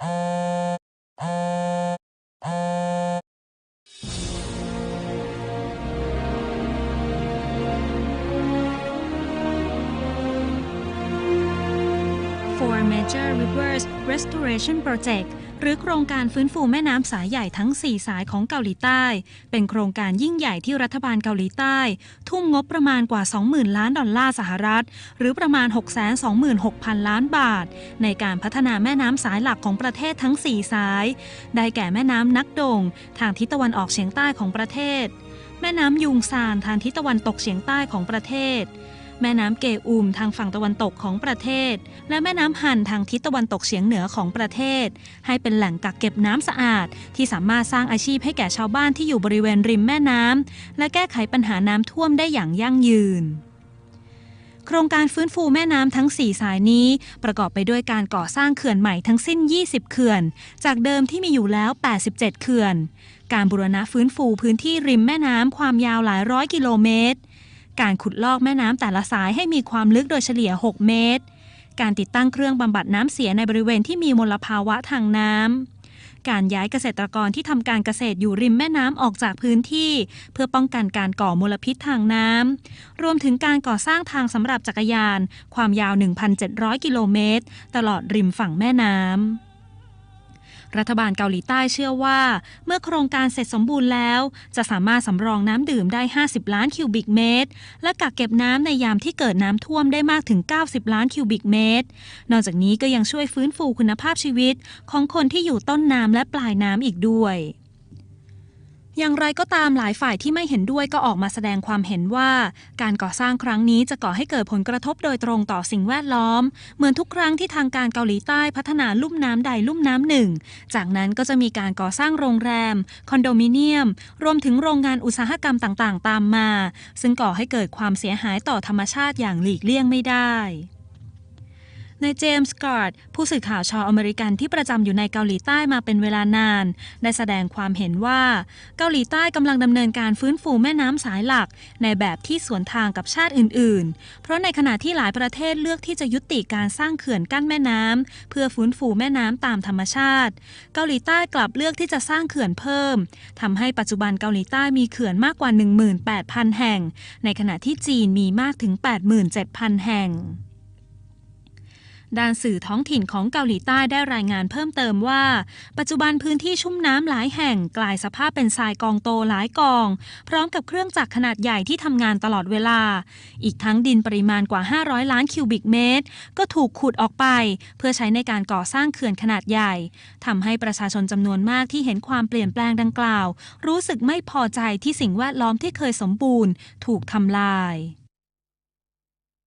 For Major Rivers Restoration Project หรือโครงการฟื้นฟูแม่น้ำสายใหญ่ทั้ง 4 สายของเกาหลีใต้ เป็นโครงการยิ่งใหญ่ที่รัฐบาลเกาหลีใต้ ทุ่มงบประมาณกว่า 20,000 ล้านดอลลาร์สหรัฐ หรือประมาณ 626,000 ล้านบาท ในการพัฒนาแม่น้ำสายหลักของประเทศทั้ง 4 สาย ได้แก่แม่น้ำนักดง ทางทิศตะวันออกเฉียงใต้ของประเทศ แม่น้ำยุงซานทางทิศตะวันตกเฉียงใต้ของประเทศ แม่น้ำเกอูมทางฝั่งตะวันตกของประเทศ และแม่น้ำฮันทางทิศตะวันตกเฉียงเหนือของประเทศ ให้เป็นแหล่งกักเก็บน้ำสะอาด ที่สามารถสร้างอาชีพให้แก่ชาวบ้านที่อยู่บริเวณริมแม่น้ำและแก้ไขปัญหาน้ำท่วมได้อย่างยั่งยืนโครงการฟื้นฟูแม่น้ำทั้ง 4 สายนี้ ประกอบไปด้วยการก่อสร้างเขื่อนใหม่ทั้งสิ้น 20 เขื่อน จากเดิมที่มีอยู่แล้ว 87 เขื่อน การบูรณะฟื้นฟูพื้นที่ริมแม่น้ำความยาวหลายร้อยกิโลเมตร การขุดลอกแม่น้ำแต่ละสายให้มีความลึกโดยเฉลี่ย 6 เมตร การติดตั้งเครื่องบำบัดน้ำเสียในบริเวณที่มีมลภาวะทางน้ำ การย้ายเกษตรกรที่ทำการเกษตรอยู่ริมแม่น้ำออกจากพื้นที่ เพื่อป้องกันการก่อมลพิษทางน้ำ รวมถึงการก่อสร้างทางสำหรับจักรยาน ความยาว 1,700 กิโลเมตร ตลอดริมฝั่งแม่น้ำ รัฐบาลเกาหลีใต้เชื่อว่า เมื่อโครงการเสร็จสมบูรณ์แล้ว จะสามารถสำรองน้ำดื่มได้ 50 ล้านคิวบิกเมตร และกักเก็บน้ำในยามที่เกิดน้ำท่วมได้มากถึง 90 ล้านคิวบิกเมตร นอกจากนี้ก็ยังช่วยฟื้นฟูคุณภาพชีวิต ของคนที่อยู่ต้นน้ำและปลายน้ำอีกด้วย อย่างไรก็ตามหลายฝ่ายที่ไม่เห็นด้วยก็ออกมาแสดงความเห็นว่า การก่อสร้างครั้งนี้จะก่อให้เกิดผลกระทบโดยตรงต่อสิ่งแวดล้อม เหมือนทุกครั้งที่ทางการเกาหลีใต้พัฒนาลุ่มน้ำใดลุ่มน้ำหนึ่ง จากนั้นก็จะมีการก่อสร้างโรงแรม คอนโดมิเนียม รวมถึงโรงงานอุตสาหกรรมต่างๆ ตามมา ซึ่งก่อให้เกิดความเสียหายต่อธรรมชาติอย่างหลีกเลี่ยงไม่ได้ นายเจมส์การ์ดผู้สื่อข่าวชาวอเมริกันที่ประจำอยู่ในเกาหลีใต้มาเป็นเวลานาน ได้แสดงความเห็นว่า เกาหลีใต้กำลังดำเนินการฟื้นฟูแม่น้ำสายหลัก ในแบบที่สวนทางกับชาติอื่น ๆ เพราะในขณะที่หลายประเทศเลือกที่จะยุติการสร้างเขื่อนกั้นแม่น้ำเพื่อฟื้นฟูแม่น้ำตามธรรมชาติ เกาหลีใต้กลับเลือกที่จะสร้างเขื่อนเพิ่มทำให้ปัจจุบันเกาหลีใต้มีเขื่อนมากกว่า 18,000 แห่ง ในขณะที่จีนมีมากถึง 87,000 แห่ง ด้านสื่อท้องถิ่นของเกาหลีใต้ได้รายงานเพิ่มเติมว่า ปัจจุบันพื้นที่ชุ่มน้ำหลายแห่งกลายสภาพเป็นทรายกองโตหลายกอง พร้อมกับเครื่องจักรขนาดใหญ่ที่ทำงานตลอดเวลา อีกทั้งดินปริมาณกว่า 500 ล้านคิวบิกเมตร ก็ถูกขุดออกไป เพื่อใช้ในการก่อสร้างเขื่อนขนาดใหญ่ทำให้ประชาชนจำนวนมากที่เห็นความเปลี่ยนแปลงดังกล่าว รู้สึกไม่พอใจที่สิ่งแวดล้อมที่เคยสมบูรณ์ ถูกทำลาย